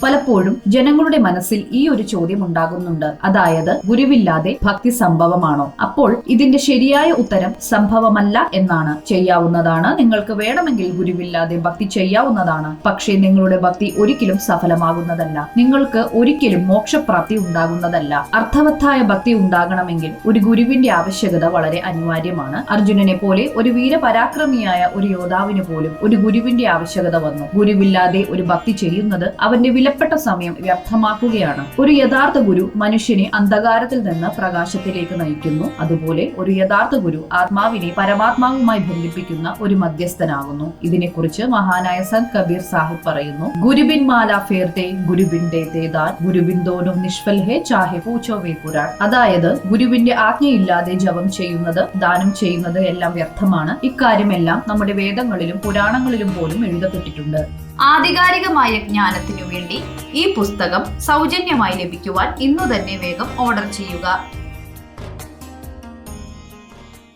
പലപ്പോഴും ജനങ്ങളുടെ മനസ്സിൽ ഈ ഒരു ചോദ്യം ഉണ്ടാകുന്നുണ്ട്. അതായത് ഗുരുവില്ലാതെ ഭക്തി സംഭവമാണോ? അപ്പോൾ ഇതിന്റെ ശരിയായ ഉത്തരം സംഭവമല്ല എന്നാണ് ചെയ്യാവുന്നതാണ്. നിങ്ങൾക്ക് വേണമെങ്കിൽ ഗുരുവില്ലാതെ ഭക്തി ചെയ്യാവുന്നതാണ്. പക്ഷേ നിങ്ങളുടെ ഭക്തി ഒരിക്കലും സഫലമാകുന്നതല്ല. നിങ്ങൾക്ക് ഒരിക്കലും മോക്ഷപ്രാപ്തി ഉണ്ടാകുന്നതല്ല. അർത്ഥവത്തായ ഭക്തി ഉണ്ടാകണമെങ്കിൽ ഒരു ഗുരുവിന്റെ ആവശ്യകത വളരെ അനിവാര്യമാണ്. അർജുനനെ പോലെ ഒരു വീരപരാക്രമിയായ ഒരു യോദ്ധാവിന് പോലും ഒരു ഗുരുവിന്റെ ആവശ്യകത വന്നു. ഗുരുവില്ലാതെ ഒരു ഭക്തി ചെയ്യുന്നത് അവന്റെ വിലപ്പെട്ട സമയം വ്യർത്ഥമാക്കുകയാണ്. ഒരു യഥാർത്ഥ ഗുരു മനുഷ്യനെ അന്ധകാരത്തിൽ നിന്ന് പ്രകാശത്തിലേക്ക് നയിക്കുന്നു. അതുപോലെ ഒരു യഥാർത്ഥ ഗുരു ആത്മാവിനെ പരമാത്മാവുമായി ബന്ധിപ്പിക്കുന്ന ഒരു മധ്യസ്ഥനാകുന്നു. ഇതിനെക്കുറിച്ച് മഹാനായ സന്ത് കബീർ സാഹിബ് പറയുന്നു. ഗുരുബിൻ മാല ഫേർത്തെ ഗുരുബിന്റെ തേദാൻ നിഷ്ഫൽ ഹേ ചാഹെ പൂച്ചോ അതായത് ഗുരുവിന്റെ ആജ്ഞയില്ലാതെ ജപം ചെയ്യുന്നത് ദാനം ചെയ്യുന്നത് എല്ലാം വ്യർത്ഥമാണ്. ഇക്കാര്യമെല്ലാം നമ്മുടെ വേദങ്ങളിലും പുരാണങ്ങളിലും പോലും എഴുതപ്പെട്ടിട്ടുണ്ട്. ആധികാരികമായ ജ്ഞാനത്തിനു വേണ്ടി ഈ പുസ്തകം സൗജന്യമായി ലഭിക്കുവാൻ ഇന്നു തന്നെ വേഗം ഓർഡർ ചെയ്യുക.